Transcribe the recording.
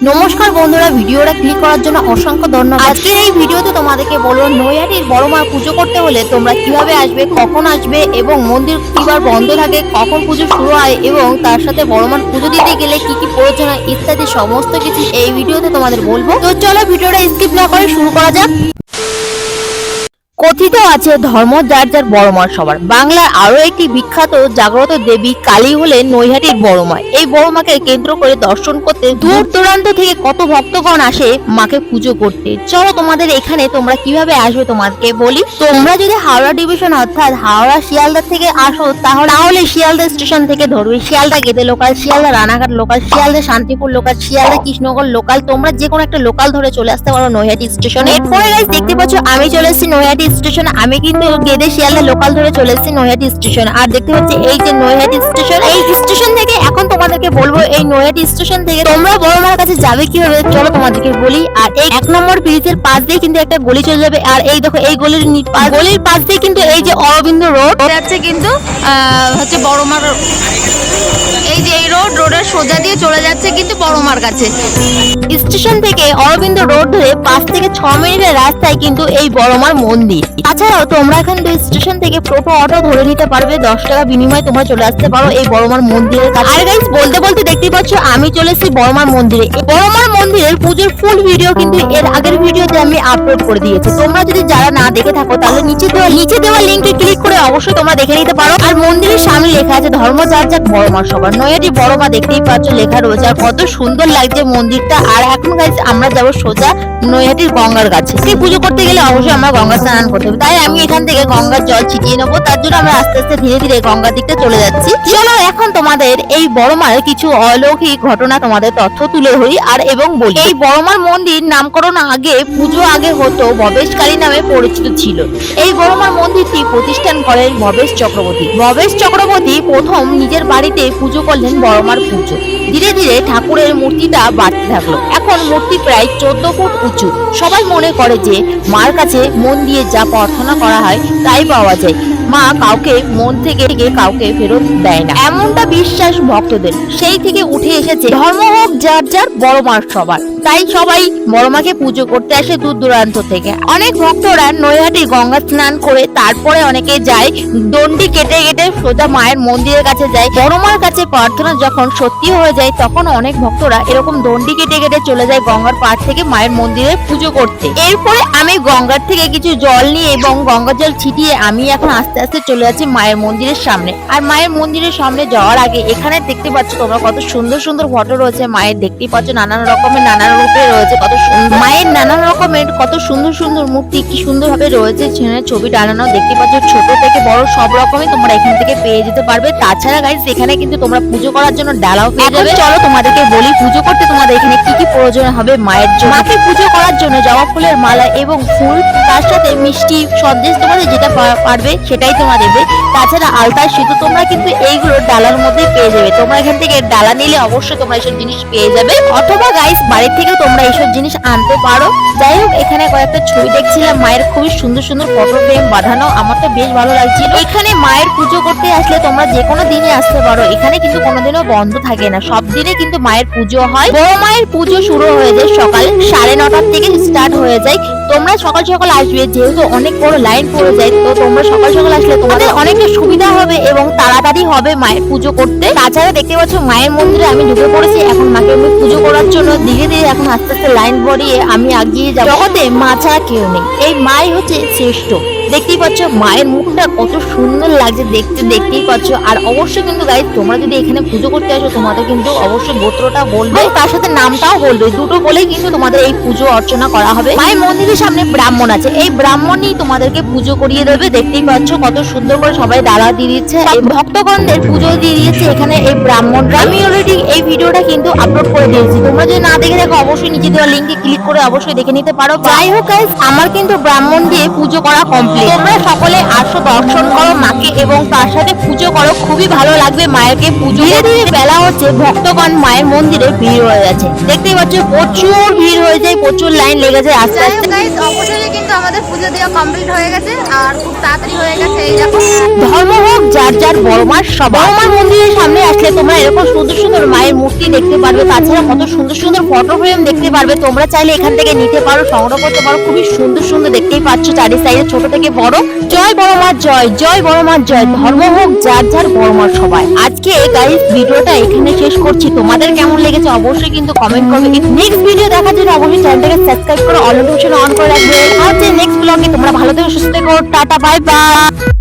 নমস্কার বন্ধুরা, ভিডিওটা ক্লিক করার জন্য অসংখ্য ধন্যবাদ। আজকের এই ভিডিওতে তোমাদেরকে বলব, নৈহাটির বড় মা পুজো করতে হলে তোমরা কীভাবে আসবে, কখন আসবে এবং মন্দির কিবার বন্ধ থাকে, কখন পুজো শুরু হয় এবং তার সাথে বড় মার পুজো দিতে গেলে কি কি প্রয়োজন হয় ইত্যাদি সমস্ত কিছু এই ভিডিওতে তোমাদের বলব। তো চলো ভিডিওটা স্কিপ না করে শুরু করা যাক। কথিত আছে ধর্ম যার যার বড় মার সবার। বাংলার আরও একটি বিখ্যাত জাগ্রত দেবী কালী হলেন নৈহাটির বড় মা। এই বড় মাকে কেন্দ্র করে দর্শন করতে দূর দূরান্ত থেকে কত ভক্তগণ আসে মাকে পুজো করতে। চলো তোমাদের এখানে তোমরা কীভাবে আসবে তোমাকে বলি। তোমরা যদি হাওড়া ডিভিশন অর্থাৎ হাওড়া শিয়ালদা থেকে আসো, তাহলে তাহলে শিয়ালদা স্টেশন থেকে ধরবে। Sealdah Gede local Sealdah Ranaghat local Sealdah Shantipur local Sealdah Krishnanagar local তোমরা যে কোনো একটা লোকাল ধরে চলে আসতে পারো নৈহাটি স্টেশনে। এরপরে দেখতে পাচ্ছ, আমি চলে এসেছি নৈহাটি স্টেশন আমি কিন্তু গেদে শিয়ালদা লোকাল ধরে চলে এসেছি নৈহাটি স্টেশন আর দেখতে পাচ্ছি এই যে নৈহাটি স্টেশন এই স্টেশন থেকে এখন তোমাদেরকে বলব এই নৈহাটি স্টেশন থেকে তোমরা বড় মার কাছে যাবে কীভাবে চলো তোমাদেরকে বলি। আর এই এক নম্বর ব্রিজের পাশ দিয়ে কিন্তু একটা গলি চলে যাবে। আর এই দেখো এই গলির গলির পাশ দিয়ে কিন্তু এই যে অরবিন্দ রোড যাচ্ছে কিন্তু হচ্ছে বড়মার এই যে এই রোড রোডের সোজা দিয়ে চলে যাচ্ছে কিন্তু বড়মার কাছে। স্টেশন থেকে অরবিন্দ রোড ধরে পাঁচ থেকে ছ মিনিটের রাস্তায় কিন্তু এই বড়মার মন্দির। তাছাড়াও তোমরা এখান থেকে স্টেশন থেকে টোটো অটো ধরে নিতে পারবে দশ টাকা বিনিময়ে তোমরা চলে আসতে পারো এই বড়মার মন্দিরের কাছে। গাইস বলতে বলতে দেখতেই পাচ্ছ, আমি চলে এসেছি বড়মার মন্দিরে। বড়মার মন্দিরের পুজোর ফুল ভিডিও কিন্তু এর আগের ভিডিওতে আমি আপলোড করে দিয়েছি। তোমরা যদি যারা না দেখে থাকো, তাহলে নিচে দেওয়া নিচে দেওয়া লিঙ্কে ক্লিক করে অবশ্যই তোমরা দেখে নিতে পারো। আর মন্দিরের সামনে লেখা আছে, ধর্ম যার যাক বড় মা সবার নয়াটি বড় মা দেখতেই পাচ্ছ, লেখা রয়েছে, আর কত সুন্দর লাগছে মন্দিরটা। আর এখন গাইছে আমরা যাব সোজা নৈহাটির গঙ্গার কাছে। এই পুজো করতে গেলে অবশ্যই আমরা গঙ্গা স্নান করতে হবে। তাই আমি এখান থেকে গঙ্গার জল ছিটিয়ে নেব। তার জন্য আমরা আস্তে আস্তে ধীরে ধীরে গঙ্গার দিকটা চলে যাচ্ছি। চলো এখন তোমাদের এই বড়মার কিছু অলৌকিক ঘটনা তোমাদের তথ্য তুলে ধরি আর এবং বলি। এই বড়মার মন্দির নামকরণ আগে, পুজো আগে হতো ভবেশকালী নামে পরিচিত ছিল। এই বড়মার মন্দিরটি প্রতিষ্ঠান করেন ভবেশ চক্রবর্তী। ভবেশ চক্রবর্তী প্রথম নিজের বাড়িতে পুজো করলেন বড়মার পুজো। ধীরে ধীরে ঠাকুরের মূর্তিটা বাড়তে থাকল। এখন মূর্তি প্রায় চোদ্দ ফুট উঁচু। সবাই মনে করে যে, মার কাছে মন দিয়ে যা প্রার্থনা করা হয় তাই পাওয়া যায়। মা কাউকে মন থেকে কাউকে ফেরত দেয় না। এমনটা বিশ্বাস ভক্তদের। সেই থেকে উঠে এসেছে ধর্ম হোক, যার যার বড় মার সবার। তাই সবাই বড় মাকে পুজো করতে আসে দূর দূরান্ত থেকে। অনেক ভক্তরা নৈহাটি গঙ্গা স্নান করে তারপরে অনেকে যায় দণ্ডি কেটে কেটে সোজা মায়ের মন্দিরের কাছে যায়। বড় মার কাছে প্রার্থনা যখন সত্যি হয়ে যায়, তখন অনেক ভক্তরা এরকম দণ্ডি কেটে কেটে চলে যায় গঙ্গার পাড় থেকে মায়ের মন্দিরে পুজো করতে। এরপরে আমি গঙ্গার থেকে কিছু জল নিয়ে এবং গঙ্গার জল ছিটিয়ে আমি এখন আস্তে আস্তে আস্তে চলে যাচ্ছি মায়ের মন্দিরের সামনে। আর মায়ের মন্দিরের সামনে যাওয়ার আগে এখানে দেখতে পাচ্ছ তোমরা কত সুন্দর সুন্দর ফটো রয়েছে। মায়ের দেখতেই পাচ্ছ নানান রকমের নানান রূপে রয়েছে কত সুন্দর। মায়ের নানান রকমের কত সুন্দর সুন্দর মূর্তি কি সুন্দর ভাবে রয়েছে। সেখানে ছবি টানানো দেখতে পাচ্ছ ছোট থেকে বড় সব রকমই তোমরা এখান থেকে পেয়ে যেতে পারবে। তাছাড়া গাইজ এখানে কিন্তু তোমরা পুজো করার জন্য ডালাও পেয়ে যাবে। চলো তোমাদেরকে বলি পুজো করতে তোমাদের এখানে কি কি প্রয়োজন হবে মায়ের জন্য? মাকে পুজো করার জন্য জবা ফুলের মালা এবং ফুল তার সাথে মিষ্টি সন্দেশ তোমাদের যেটা পারবে পারবে সেটাই তোমরা দেবে তাছাড়া আলতা সিঁদু তোমরা কিন্তু এইগুলো ডালার মধ্যে পেয়ে যাবে। তোমরা এখান থেকে ডালা নিলে অবশ্যই তোমরা এইসব জিনিস পেয়ে যাবে। অথবা গাইস বাড়ি থেকে তোমরা এইসব জিনিস আনতে পারো। যাই হোক, এখানে কয়েকটা ছবি দেখছিলাম। মায়ের খুবই সুন্দর সুন্দর ফটো ফ্রেম বাঁধানো। আমার তো বেশ ভালো লাগছিল। এখানে মায়ের পুজো করতে আসলে তোমরা যে কোনো দিনে আসতে পারো। এখানে কিন্তু কোনোদিনও বন্ধ থাকে না। সব দিনে কিন্তু মায়ের পুজো হয়। বড় মায়ের পুজো শুরু হয়ে যায় সকাল সাড়ে নটার থেকে স্টার্ট হয়ে যায়। তোমরা সকাল সকাল আসবে। যেহেতু অনেক বড় লাইন পড়ে যায়, তো তোমরা সকাল সকাল আসলে তোমাদের অনেকটা সুবিধা হবে এবং তাড়াতাড়ি হবে মায়ের পুজো করতে। তাছাড়া দেখতে পাচ্ছ মায়ের মন্দিরে আমি ঢুকে পড়েছি। এখন মাকে আমি পুজো করার জন্য ধীরে ধীরে এখন আস্তে আস্তে লাইন বড়িয়ে আমি আগিয়ে যাব। জগতে মা ছাড়া কেউ নেই। এই মাই হচ্ছে শ্রেষ্ঠ। দেখতেই পাচ্ছ, মায়ের মুখটা কত সুন্দর লাগছে, দেখতে দেখতেই পাচ্ছ। আর অবশ্যই কিন্তু গাইজ তোমরা যদি এখানে পুজো করতে আসো, তোমাদের কিন্তু অবশ্যই গোত্রটা বলবে। তার সাথে নামটাও বলবে। দুটো বলেই কিন্তু তোমাদের এই পুজো অর্চনা করা হবে। মায়ের মন্দিরের সামনে ব্রাহ্মণ আছে। এই ব্রাহ্মণই তোমাদেরকে পুজো করিয়ে দেবে। দেখতেই পাচ্ছ, কত সুন্দর করে সবাই দাঁড়া দিয়ে দিচ্ছে। ভক্তগণদের পুজো দিয়ে দিয়েছে এখানে এই ব্রাহ্মণরা। আমি অলরেডি এই ভিডিওটা কিন্তু আপলোড করে দিয়েছি। তোমরা যদি না দেখে দেখো অবশ্যই নিচে দেওয়া লিঙ্কে ক্লিক করে অবশ্যই দেখে নিতে পারো। যাই হোক আমার কিন্তু ব্রাহ্মণ দিয়ে পুজো করা কমপ্লিট তোমরা সকলে আসো দর্শন করো মাকে এবং তার সাথে পুজো করো। খুবই ভালো লাগবে মায়েরকে পুজো ধীরে ধীরে বেলা হচ্ছে ভক্তগণ মায়ের মন্দিরে ভিড় হয়ে গেছে দেখতেই পাচ্ছ প্রচুর ভিড় হয়ে যায় প্রচুর লাইন লেগে যায় আস্তে আস্তে। হোক কিন্তু আমাদের পুজো দেওয়া কমপ্লিট হয়ে গেছে আর খুব তাড়াতাড়ি হয়ে গেছে এই ধর্ম হোক যার যার সব মন্দিরের সামনে আসলে তোমরা এরকম সুন্দর সুন্দর মায়ের মূর্তি দেখতে পারবে তাছাড়া কত সুন্দর সুন্দর ফটো ফ্রেম দেখতে পারবে। তোমরা চাইলে এখান থেকে নিতে পারো সংগ্রহ করতে পারো খুবই সুন্দর সুন্দর দেখতেই পাচ্ছ চারি সাইডে ছোট থেকে বড়। জয় বড় মার জয় জয় বড় মার জয়। ধর্ম হোক, যার যার বড় মার সবাই। আজকে এই গাইস ভিডিওটা এখানে শেষ করছি। তোমাদের কেমন লেগেছে অবশ্যই কিন্তু কমেন্ট করবে। নেক্সট ভিডিও দেখার জন্য অবশ্যই চ্যানেলটাকে সাবস্ক্রাইব করে অল নোটিফিকেশন অন করে রাখবে। আর যে নেক্সট ব্লগে তোমরা ভালো থেকে, সুস্থ থেকো, টাটা বাই বাই